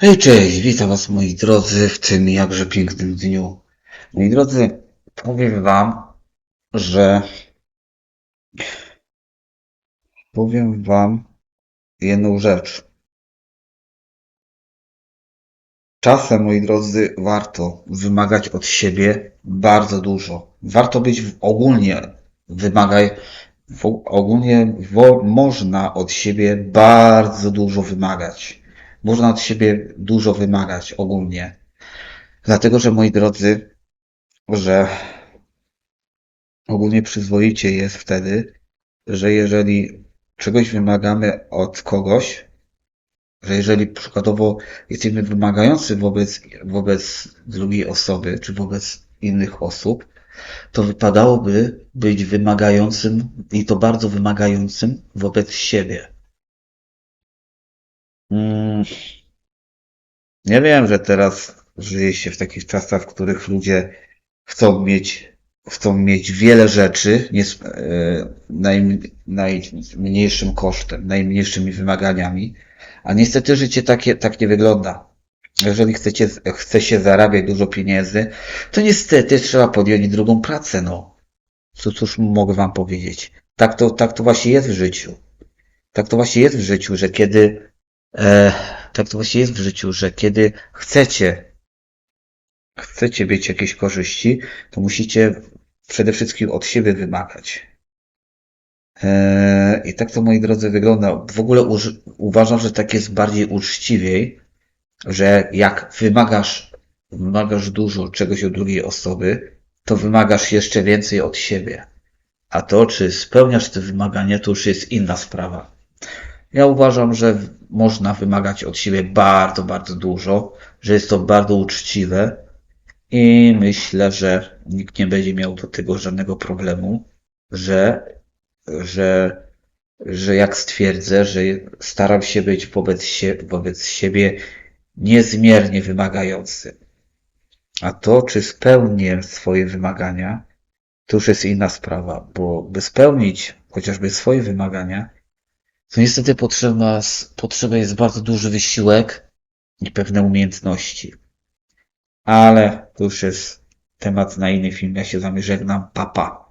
Hej, cześć, witam was moi drodzy w tym jakże pięknym dniu. Moi drodzy, powiem wam, że powiem wam jedną rzecz. Czasem, moi drodzy, warto wymagać od siebie bardzo dużo. Warto być ogólnie wymagaj, ogólnie można od siebie bardzo dużo wymagać. Można od siebie dużo wymagać ogólnie. Dlatego, że moi drodzy, że ogólnie przyzwoicie jest wtedy, że jeżeli czegoś wymagamy od kogoś, że jeżeli przykładowo jesteśmy wymagający wobec, wobec drugiej osoby, czy wobec innych osób, to wypadałoby być wymagającym i to bardzo wymagającym wobec siebie. Mm, nie wiem, że teraz żyje się w takich czasach, w których ludzie chcą mieć, chcą mieć wiele rzeczy nie, e, naj, najmniejszym kosztem, najmniejszymi wymaganiami, a niestety życie takie, tak nie wygląda. Jeżeli chcecie, chce się zarabiać dużo pieniędzy, to niestety trzeba podjąć drugą pracę, no. Co, cóż mogę wam powiedzieć? Tak to, tak to właśnie jest w życiu. Tak to właśnie jest w życiu, że kiedy, e, tak to właśnie jest w życiu, że kiedy chcecie, chcecie mieć jakieś korzyści, to musicie przede wszystkim od siebie wymagać. E, I tak to, moi drodzy, wygląda. W ogóle uż, uważam, że tak jest bardziej uczciwiej, że jak wymagasz, wymagasz dużo czegoś od drugiej osoby, to wymagasz jeszcze więcej od siebie. A to, czy spełniasz te wymagania, to już jest inna sprawa. Ja uważam, że można wymagać od siebie bardzo, bardzo dużo, że jest to bardzo uczciwe i myślę, że nikt nie będzie miał do tego żadnego problemu, że, że, że jak stwierdzę, że staram się być wobec, sie, wobec siebie niezmiernie wymagający. A to, czy spełnię swoje wymagania, to już jest inna sprawa, bo by spełnić chociażby swoje wymagania, to niestety potrzeba, potrzeba jest bardzo duży wysiłek i pewne umiejętności. Ale to już jest temat na inny film. Ja się z wami żegnam. Papa.